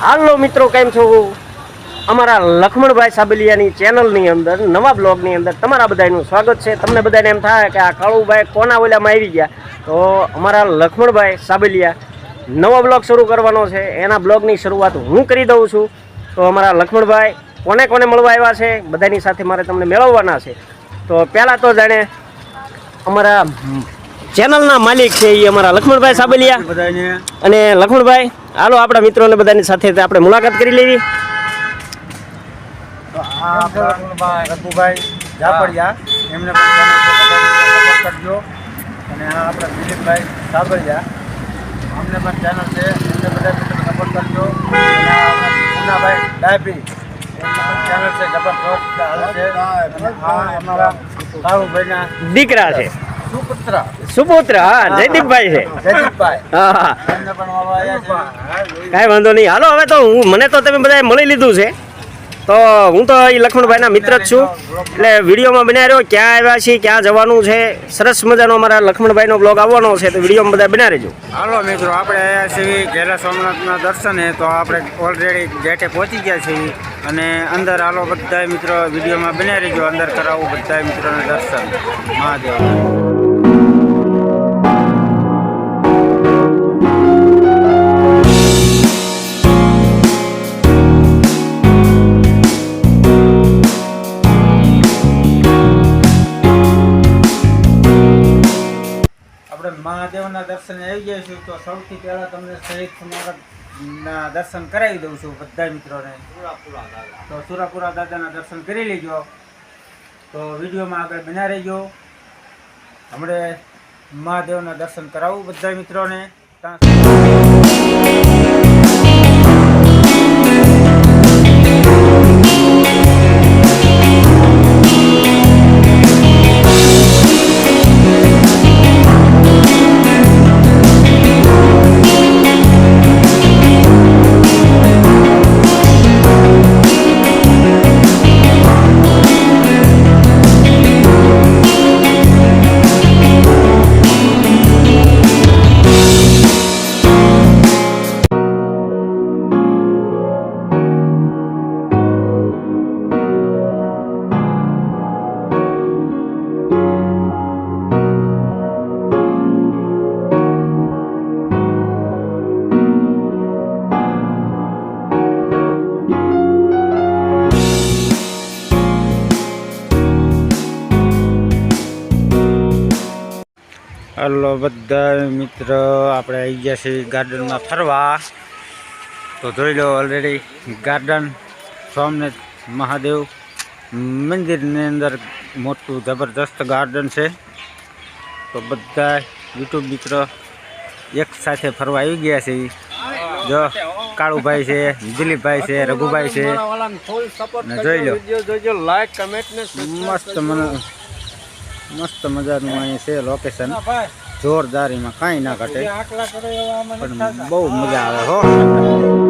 હાલો મિત્રો કેમ છો? અમારા લખમણભાઈ સાબલિયાની ચેનલની અંદર નવા બ્લોગની અંદર તમારા બધાનું સ્વાગત છે. તમને બધાને એમ થાય કે આ કાળુભાઈ કોના ઓલામાં આવી ગયા? તો અમારા લખમણભાઈ સાબલિયા નવો બ્લોગ શરૂ કરવાનો છે. એના બ્લોગની શરૂઆત હું કરી દઉં છું. તો અમારા લખમણભાઈ કોને કોને મળવા આવ્યા છે? બધાની સાથે મારે તમને મેળવવાના છે. તો પહેલાં તો જાણે અમારા ચેનલના માલિક છે એ અમારા લખમણભાઈ સાબલિયા. અને લખમણભાઈ હાલો આપણા મિત્રોને બધાની સાથે આપણે મુલાકાત કરી લેવી. રઘુભાઈ જાપડિયા એમને પણ કરજો. અને આ આપણા દિલીપભાઈ સાબરિયા અમને પણ ચેનલ છે એમને બધા સપોર્ટ કરજો. એમની પણ ચેનલ છે જબરદસ્ત હાલે છે. અને આ અમારા કાળુભાઈના દીકરા છે. સુપુત્ર. સુપુત્ર હા જયદીપભાઈ છે. જયદીપભાઈ. હા કાંઈ વાંધો નહીં. હાલો હવે તો હું મને તો તમે બધાએ મળી લીધું છે. તો હું તો એ લક્ષ્મણભાઈના મિત્ર જ છું. એટલે વિડીયોમાં બન્યા રહ્યો, ક્યાં આવ્યા છીએ, ક્યાં જવાનું છે, સરસ મજાનો અમારા લક્ષ્મણભાઈનો બ્લોગ આવવાનો છે, તો વિડીયોમાં બધા બન્યા રહેજો. હાલો મિત્રો, આપણે આવ્યા છીએ ઘેરા સોમનાથના દર્શને, તો આપણે ઓલરેડી ગેટે પહોંચી ગયા છીએ. અને અંદર હાલો બધા મિત્રો વિડીયોમાં બન્યા રહેજો, અંદર કરાવું બધા મિત્રોને દર્શન. મહાદેવ. મહાદેવના દર્શને આવી જઈશું તો સૌથી પહેલાં તમને શહીદ સ્મારકના દર્શન કરાવી દઉં છું બધા મિત્રોને. તો સુરાપુરા દાદાના દર્શન કરી લેજો. તો વિડીયોમાં આગળ બના રહેજો. હમણે મહાદેવના દર્શન કરાવું બધા મિત્રોને. ત્યાં હલો બધા મિત્ર આપણે આવી ગયા છીએ ગાર્ડનમાં ફરવા. તો જોઈ લો ઓલરેડી ગાર્ડન સોમનાથ મહાદેવ મંદિરની અંદર મોટું જબરદસ્ત ગાર્ડન છે. તો બધા યુટ્યુબ મિત્રો એક સાથે ફરવા આવી ગયા છે. જો કાળુભાઈ છે દિલીપભાઈ છે રઘુભાઈ છે. જોઈ લો. લાઈક કમેન્ટ મસ્ત મને મસ્ત મજાનું અહીં છે લોકેશન જોરદારીમાં કાંઈ ના ઘટે. પણ બહુ મજા આવે હો.